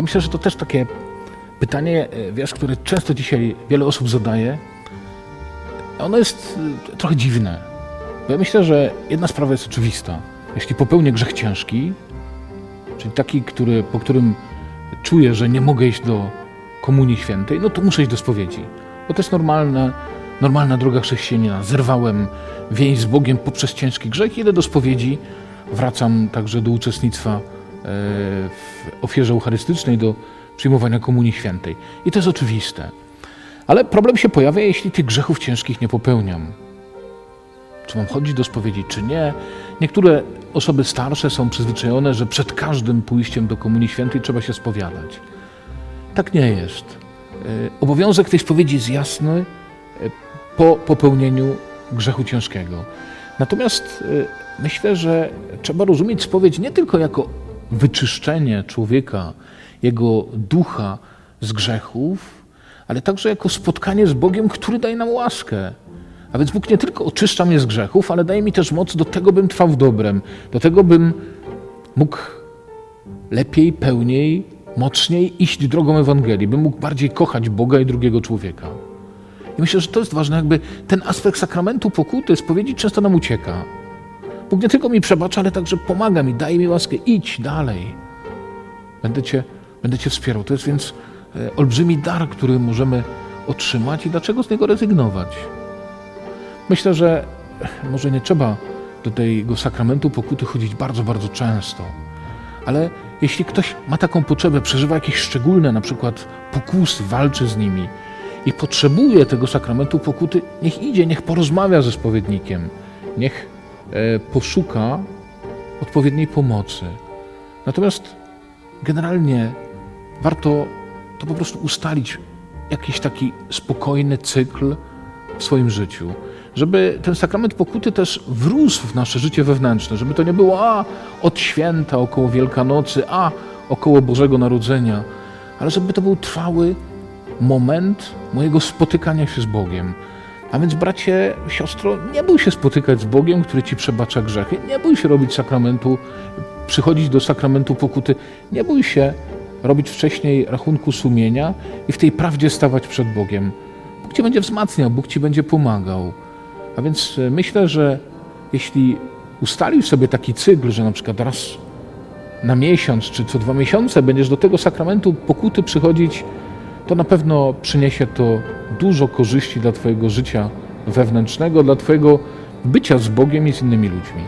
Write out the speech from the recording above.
Ja myślę, że to też takie pytanie, e, wiesz, które często dzisiaj wiele osób zadaje. Ono jest e, trochę dziwne. Bo ja myślę, że jedna sprawa jest oczywista. Jeśli popełnię grzech ciężki, czyli taki, który, po którym czuję, że nie mogę iść do Komunii Świętej, no to muszę iść do spowiedzi. Bo to jest normalna, normalna droga chrześcijanina. Zerwałem więź z Bogiem poprzez ciężki grzech, idę do spowiedzi, wracam także do uczestnictwa w ofierze eucharystycznej, do przyjmowania Komunii Świętej. I to jest oczywiste. Ale problem się pojawia, jeśli tych grzechów ciężkich nie popełniam. Czy mam chodzić do spowiedzi, czy nie? Niektóre osoby starsze są przyzwyczajone, że przed każdym pójściem do Komunii Świętej trzeba się spowiadać. Tak nie jest. E, Obowiązek tej spowiedzi jest jasny e, po popełnieniu grzechu ciężkiego. Natomiast e, myślę, że trzeba rozumieć spowiedź nie tylko jako wyczyszczenie człowieka, jego ducha z grzechów, ale także jako spotkanie z Bogiem, który daje nam łaskę. A więc Bóg nie tylko oczyszcza mnie z grzechów, ale daje mi też moc do tego, bym trwał w dobrem, do tego, bym mógł lepiej, pełniej, mocniej iść drogą Ewangelii, bym mógł bardziej kochać Boga i drugiego człowieka. I myślę, że to jest ważne, jakby ten aspekt sakramentu pokuty, spowiedzi często nam ucieka. Bóg nie tylko mi przebacza, ale także pomaga mi, daje mi łaskę, idź dalej. Będę Cię, będę cię wspierał. To jest więc e, olbrzymi dar, który możemy otrzymać i dlaczego z niego rezygnować? Myślę, że może nie trzeba do tego sakramentu pokuty chodzić bardzo, bardzo często. Ale jeśli ktoś ma taką potrzebę, przeżywa jakieś szczególne, na przykład pokusy, walczy z nimi i potrzebuje tego sakramentu pokuty, niech idzie, niech porozmawia ze spowiednikiem, niech e, poszuka odpowiedniej pomocy. Natomiast generalnie warto to po prostu ustalić jakiś taki spokojny cykl w swoim życiu, żeby ten sakrament pokuty też wrósł w nasze życie wewnętrzne, żeby to nie było a od święta, około Wielkanocy, a około Bożego Narodzenia, ale żeby to był trwały moment mojego spotykania się z Bogiem. A więc, bracie, siostro, nie bój się spotykać z Bogiem, który ci przebacza grzechy. Nie bój się robić sakramentu, przychodzić do sakramentu pokuty. Nie bój się robić wcześniej rachunku sumienia i w tej prawdzie stawać przed Bogiem. Bóg ci będzie wzmacniał, Bóg ci będzie pomagał. A więc e, myślę, że jeśli ustalisz sobie taki cykl, że na przykład raz na miesiąc czy co dwa miesiące będziesz do tego sakramentu pokuty przychodzić, to na pewno przyniesie to dużo korzyści dla Twojego życia wewnętrznego, dla Twojego bycia z Bogiem i z innymi ludźmi.